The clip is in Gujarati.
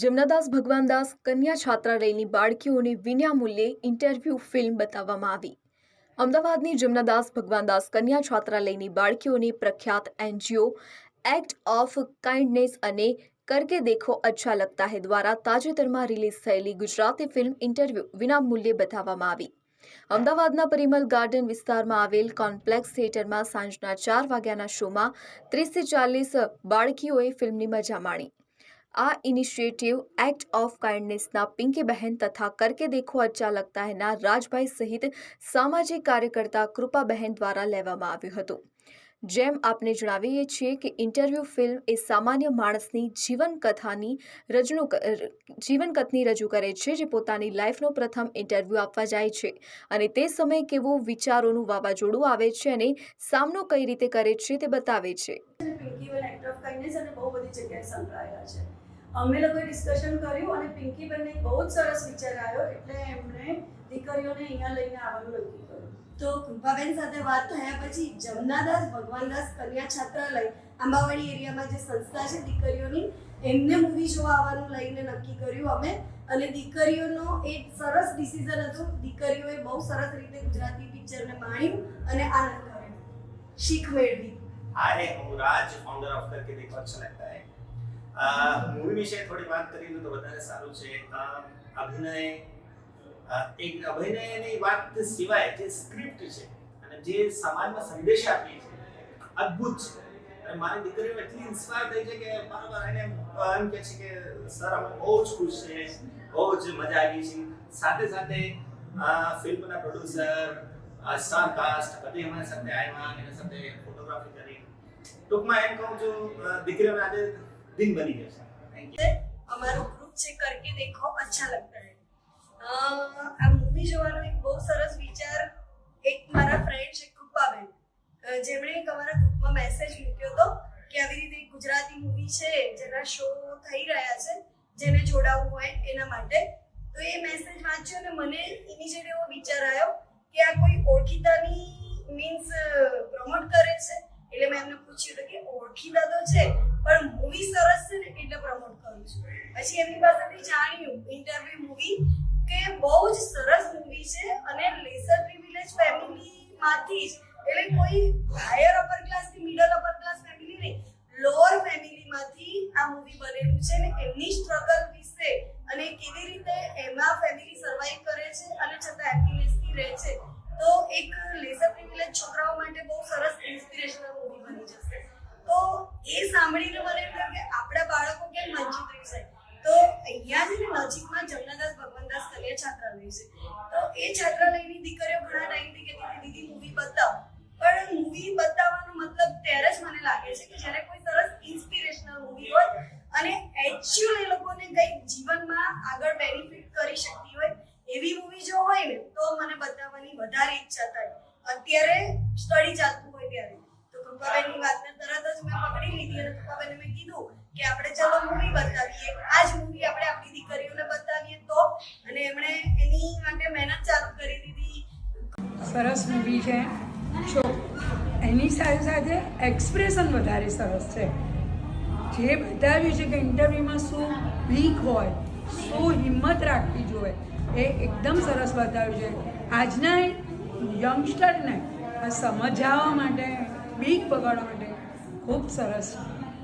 જમનાદાસ ભગવાનદાસ કન્યા છાત્રાલયની બાળકીઓને વિનામૂલ્યે ઇન્ટરવ્યૂ ફિલ્મ બતાવવામાં આવી. અમદાવાદની જમનાદાસ ભગવાનદાસ કન્યા છાત્રાલયની બાળકીઓને પ્રખ્યાત એનજીઓ, એક્ટ ઓફ કાઇન્ડનેસ અને કરકે દેખો અચ્છા લગતા હે દ્વારા તાજેતરમાં રિલીઝ થયેલી ગુજરાતી ફિલ્મ ઇન્ટરવ્યૂ વિનામૂલ્યે બતાવવામાં આવી. અમદાવાદના પરિમલ ગાર્ડન વિસ્તારમાં આવેલ કોમ્પ્લેક્સ થિયેટરમાં સાંજના ચાર વાગ્યાના શોમાં ત્રીસથી ચાલીસ બાળકીઓએ ફિલ્મની મજા માણી. આ ઇનિશિયેટિવ એક્ટ ઓફ કાઇન્ડનેસના પિંકી બહેન તથા કરકે દેખો અચ્ચા લગતા હૈના રાજભાઈ સહિત સામાજિક કાર્યકર્તા કૃપાબહેન દ્વારા લેવામાં આવ્યું હતું. જેમ આપને જણાવીએ છીએ કે ઇન્ટરવ્યૂ ફિલ્મ એ સામાન્ય માણસની જીવનકથાની રજૂ જીવનકથની રજૂ કરે છે જે પોતાની લાઈફનો પ્રથમ ઇન્ટરવ્યૂ આપવા જાય છે અને તે સમયે કેવું વિચારોનું વાવાઝોડું આવે છે અને સામનો કઈ રીતે કરે છે તે બતાવે છે. અમે લોકોએ ડિસ્કશન કર્યું અને પિંકીબેનને બહુ જ સરસ વિચાર આવ્યો એટલે એમણે દીકરીઓને અહીંયા લઈને આવવાનું નક્કી કર્યું. તો કૃપાબેન સાથે વાત થયા પછી જમનાદાસ ભગવાનદાસ કન્યા છાત્રાલય આંબાવાડી એરિયામાં જે સંસ્થા છે દીકરીઓની એમને મૂવી જોવા આવવાનું લઈને નક્કી કર્યું અમે. અને દીકરીઓનો એક સરસ ડિસિઝન હતું. દીકરીઓએ બહુ સરસ રીતે ગુજરાતી પિક્ચરને માણ્યું અને આનંદ કર્યો. શીખ મેળવી. હા હું રાજ ફાઉન્ડર ઓફ કરકે દેખો અચ્છા લગતા હૈ. મૂવી વિશે થોડી વાત કરી તો વધારે સારું છે. અભિનય એક અભિનયની વાત સિવાય જે સ્ક્રિપ્ટ છે અને જે સમાજમાં સંદેશ આપીએ છે અદ્ભુત છે. અને મારી દીકરીઓ એટલી ઇન્સ્પાયર થઈ છે કે બરાબર એને એમ કહે છે કે, સર, અમે બહુ જ ખુશ છે, બહુ જ મજા આવી છે. સાથે સાથે ફિલ્મના પ્રોડ્યુસર સ્ટાર કાસ્ટ બધી અમારી સાથે આવ્યા એના સાથે ફોટોગ્રાફી કરી. ટૂંકમાં એમ કહું છું દીકરીઓને આજે દિન बनी થેન્ક યુ ગ્રુપ છે, કરકે દેખો, અચ્છા લગતા હે. આ મૂવી જોવાનો એક બહુ સરસ વિચાર એક મારા ફ્રેન્ડ છે, કૃપાબેન. જેમણે એક અમારા ગ્રુપમાં મેસેજ મૂક્યો હતો કે આવી રીતે ગુજરાતી મૂવી છે, જેના શો થઈ રહ્યા છે, જેને જોડાવવું હોય એના માટે. તો એ મેસેજ વાંચ્યો અને મને ઇમિજિએટ એવો વિચાર આવ્યો કે આ કોઈ ઓળખીતાની મીન્સ પ્રમોટ કરે છે. એટલે મેં એમને પૂછ્યું હતું કે ઓળખીતા તો છે, પણ મૂવી સરસ છે ને એટલે પ્રમોટ કરું છું. પછી એમની પાસેથી જાણ્યું ઇન્ટરવ્યુ મૂવી કે બહુ જ સરસ મૂવી છે અને લેસર પ્રિવિલેજ ફેમિલીમાંથી જ, એટલે કોઈ એ સાંભળીને મને થયું કે આપણા બાળકો કેમ વંચિત રહેશે તો અહીંયા જ નજીકમાં જમનાદાસ, ભગવાનદાસ કન્યા છાત્રાલય છે. તો એ છાત્રાલયની દીકરીઓ ઘણા ટાઈમથી કહેતી હતી, દીદી મૂવી બતાવો. પણ મૂવી બતાવવાનો મતલબ ત્યારે જ મને લાગે છે કે જ્યારે કોઈ સરસ ઇન્સ્પિરેશનલ મૂવી હોય અને એકચ્યુઅલ એ લોકોને કંઈક જીવનમાં આગળ બેનિફિટ કરી શકતી હોય, એવી મૂવી જો હોય ને, તો મને બતાવવાની વધારે ઈચ્છા થાય. અત્યારે સ્ટડી ચાલતું તો વાતને તરત જ મેં પકડી લીધી અને કૃપાબેને મેં કીધું કે આપણે ચલો મૂવી બતાવીએ. આ જ મૂવી આપણે આપણી દીકરીઓને બતાવીએ તો. અને એમણે એની માટે મહેનત ચાલુ કરી દીધી. સરસ મૂવી છે. જો, એની સાથે સાથે એક્સપ્રેશન વધારે સરસ છે. જે બતાવ્યું છે કે ઇન્ટરવ્યૂમાં શું વીક હોય, શું હિંમત રાખવી જોઈએ, એ એકદમ સરસ બતાવ્યું છે. આજના યંગસ્ટરને સમજાવવા માટે બીક બગાડવા માટે ખૂબ સરસ. છે